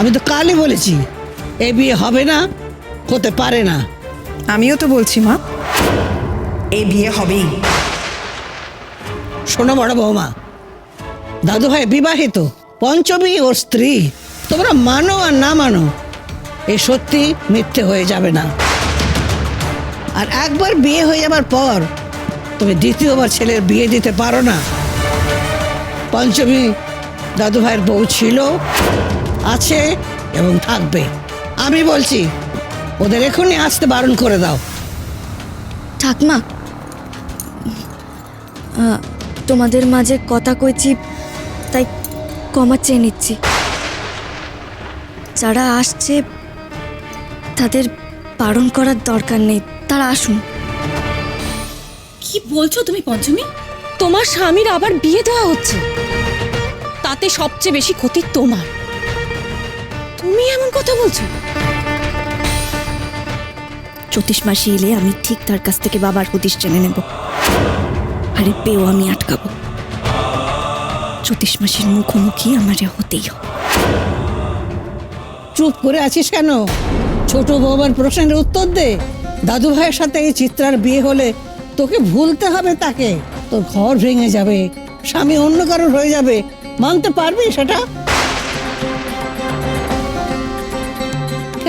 আমি তো কালই বলেছি এ বিয়ে হবে না হতে পারে না। আমিও তো বলছি মা। এই বিয়ে হবেই। শোনো বড় বৌমা দাদু ভাই বিবাহিত পঞ্চমী ওর স্ত্রী তোমরা মানো আর না মানো এ সত্যি মিথ্যে হয়ে যাবে না। আর একবার বিয়ে হয়ে যাবার পর তুমি দ্বিতীয়বার ছেলের বিয়ে দিতে পারো না। পঞ্চমী দাদু ভাইয়ের বউ ছিল আছে এবং থাকবে। আমি বলছি ওদের এখনই আসতে বারণ করে দাও। ঠাকমা তোমাদের মাঝে কথা কইছি তাই কমা চেয়ে নিচ্ছি। যারা আসছে তাদের বারণ করার দরকার নেই। তারা আসুন। কি বলছো তুমি পঞ্চমী? তোমার স্বামীর আবার বিয়ে দেওয়া হচ্ছে। তাতে সবচেয়ে বেশি ক্ষতি তোমার। তুমি এমন কথা বলছো? জ্যোতিষ মাসি এলে আমি ঠিক তার কাছ থেকে বাবার হদিশ জেনে নেব। আরে পেও, আমি আটকাবো। জ্যোতিষ মাসির মুখোমুখি আমারে হতেই হবে। চুপ করে আছিস কেন? ছোট বৌমার প্রশ্নের উত্তর দে। দাদু ভাইয়ের সাথে এই চিত্রার বিয়ে হলে তোকে ভুলতে হবে তাকে। তোর ঘর ভেঙে যাবে, স্বামী অন্য কারোর হয়ে যাবে। মানতে পারবি সেটা?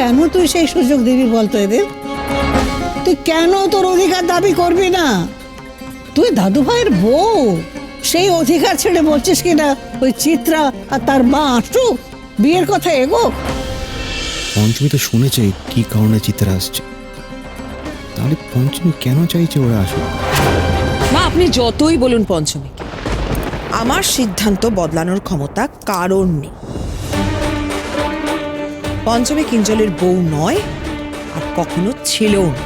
কেন তুই সেই সুযোগ দিবি বলতো এদের? তুই কেন তোর অধিকার দাবি করবি না? তুই দাদু ভাইয়ের বউ। সেই অধিকার ছেড়ে বলছিস কিনা? ওই চিত্রা আর তার মা আসুক বিয়ের কথা এগোক পঞ্চমী তো শুনেছে কি কারণে চিত্রা আসছে। তাহলে পঞ্চমী কেন চাইছে ওরা আসুক? মা আপনি যতই বলুন পঞ্চমীকে। আমার সিদ্ধান্ত বদলানোর ক্ষমতা কারণ নেই। পঞ্চমী কিঞ্জলের বউ নয় আর কখনো ছিলও না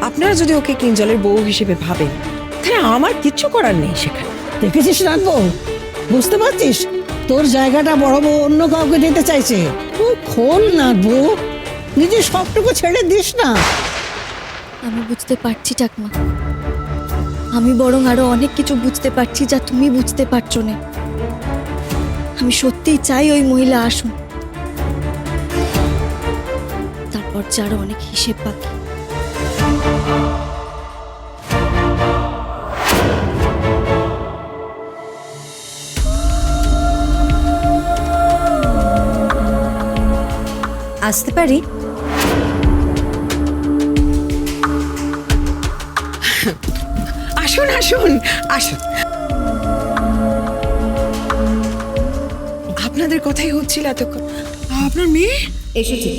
আপনারা যদি ওকে কিঞ্জলের বউ হিসেবে ভাবেন তাহলে আমার কিচ্ছু করার নেই সেখানে। দেখেছিস রাখব বুঝতে পারছিস? তোর জায়গাটা বড় বউ অন্য কাউকে দিতে চাইছে। তুই খোল না বউ। নিজের সবটুকু ছেড়ে দিস না। আমি বুঝতে পারছি ঠাকমা। আমি বরং আরও অনেক কিছু বুঝতে পারছি যা তুমি বুঝতে পারছ না। আমি সত্যিই চাই ওই মহিলা আসুন। তারপর যার অনেক হিসেব বাকি। আসতে পারি? আসুন আসুন আসুন। আপনাদের কথাই হচ্ছিল এতক্ষণ। আপনার মেয়ে? এসেছি।